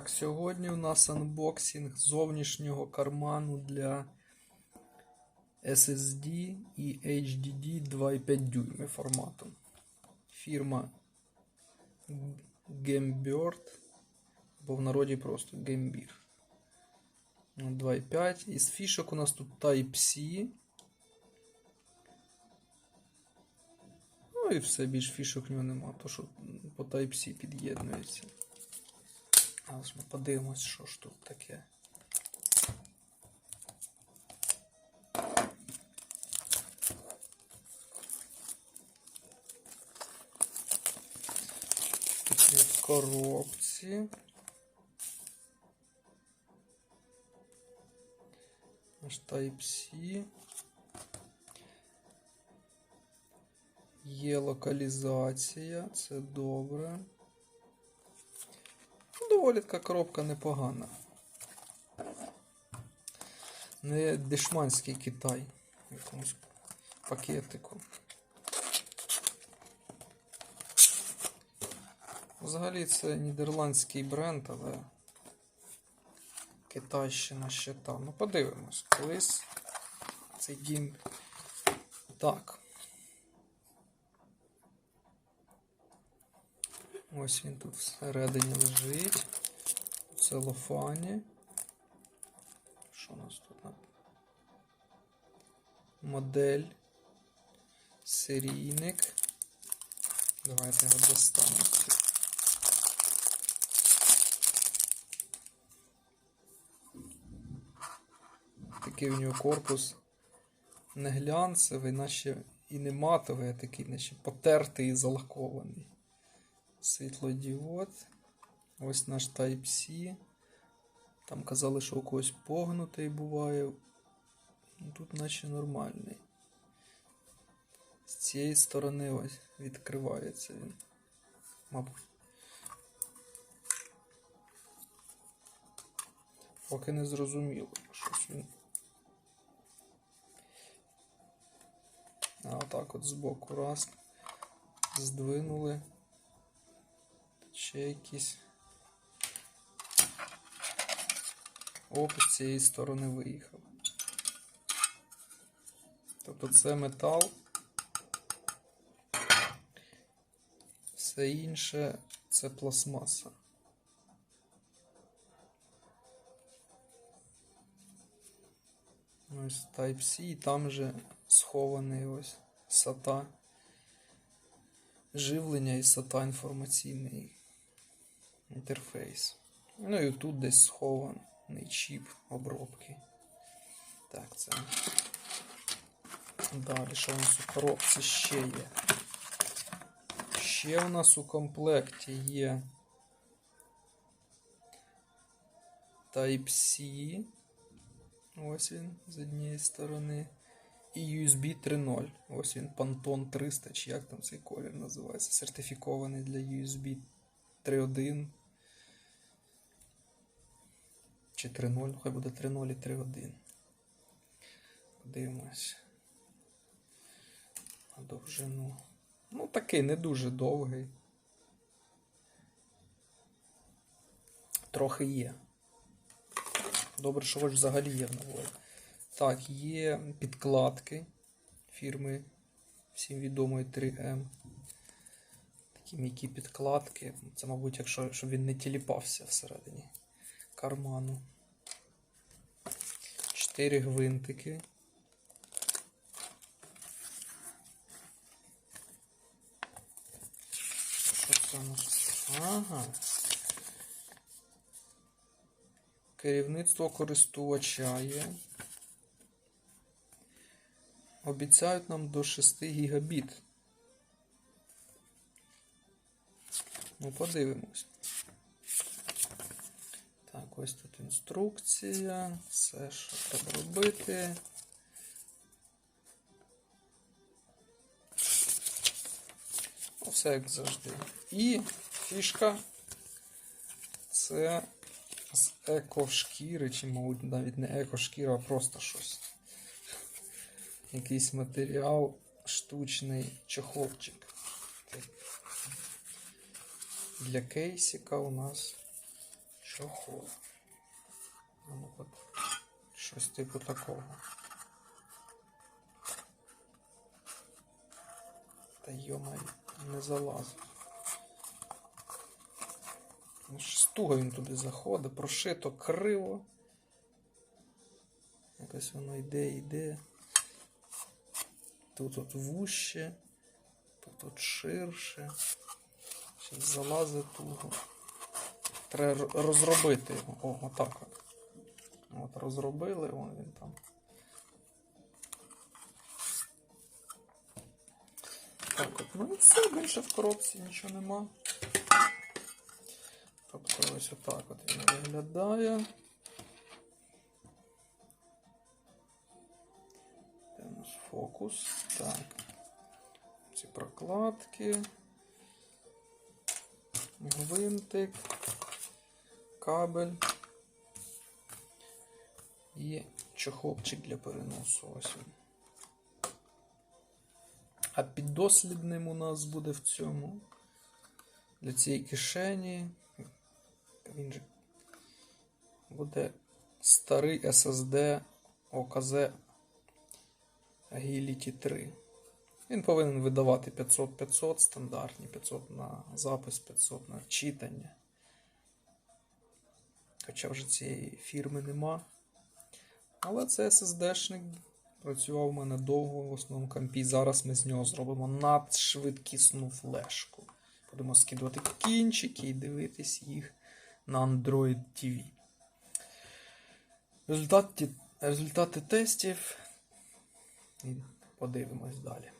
Так, сьогодні у нас анбоксинг зовнішнього карману для SSD і HDD 2,5 дюйми формату. Фірма Gamebird, або в народі просто Gamebir. 2,5. Із фішок у нас тут Type-C. Ну і все, більш фішок в нього нема, то що по Type-C під'єднується. Ось ми подивимось, що ж тут таке. В коробці. Наш Type-C. Є локалізація, це добре. Ну, Доволі така коробка непогана. Не дешманський Китай в якомусь пакетику. Взагалі це нідерландський бренд, але Китайщина ще там. Ну, подивимось, колись цей дім. Так. Ось він тут всередині лежить. У целофані. Що у нас тут? Модель. Серійник. Давайте його достанемо. Такий у нього корпус не глянцевий, наче і не матовий, а такий, наче потертий і залакований світлодіод. Ось наш Type-C. Там казали, що у когось погнутий буває. Ну, Тут наче нормальний. З цієї сторони ось відкривається він. Мабуть. Поки не зрозуміло, щось він. А отак от збоку раз. Здвинули. Ще якісь. З цієї сторони виїхав. Тобто це метал. Все інше це пластмаса. Ось Type-C і там же схований ось SATA живлення і SATA інформаційний інтерфейс. Ну і тут десь схований чіп обробки. Так, це. Далі, що у нас у коробці ще є? Ще у нас у комплекті є Type-C. Ось він з однієї сторони. І USB 3.0. Ось він Pantone 300, чи як там цей колір називається. Сертифікований для USB 3.1. Чи 3.0, хай буде 3.0 і 3.1. Подивимось. На довжину. Ну, такий не дуже довгий. Трохи є. Добре, що хоч взагалі є в наборі. Так, є підкладки фірми всім відомої 3M. Такі м'які підкладки. Це, мабуть, якщо щоб він не тіліпався всередині карману. Чотири гвинтики. Що це у нас? Ага. Керівництво користувача є. Обіцяють нам до 6 гігабіт. Ну, подивимось. Так, ось тут інструкція. Все, що треба робити. Ну, Все як завжди. І фішка це з екошкіри, чи, мабуть, навіть не екошкіра, а просто щось. Якийсь матеріал, штучний чохолчик. Для кейсика у нас чохол. Ну, от, щось типу такого. Та йомай, не залазить. Ну, ж Туго він туди заходить, прошито криво. Якось воно йде, йде. Тут от вуще, тут от ширше. Щас залазить туго. Треба розробити його. О, отак от. Розробили, вон він там. Так от, ну і все, більше в коробці нічого нема. Тобто ось отак от він виглядає. Де фокус? Так. Ці прокладки. Гвинтик. Кабель. І чохолчик для переносу. Ось він. А піддослідним у нас буде в цьому. Для цієї кишені. Він же буде старий SSD OKZ Agility 3. Він повинен видавати 500-500 стандартні, 500 на запис, 500 на читання. Хоча вже цієї фірми нема. Але це SSD-шник працював у мене довго в основному компі. Зараз ми з нього зробимо надшвидкісну флешку. Будемо скидувати кінчики і дивитись їх на Android TV. Результати, результати тестів. І подивимось далі.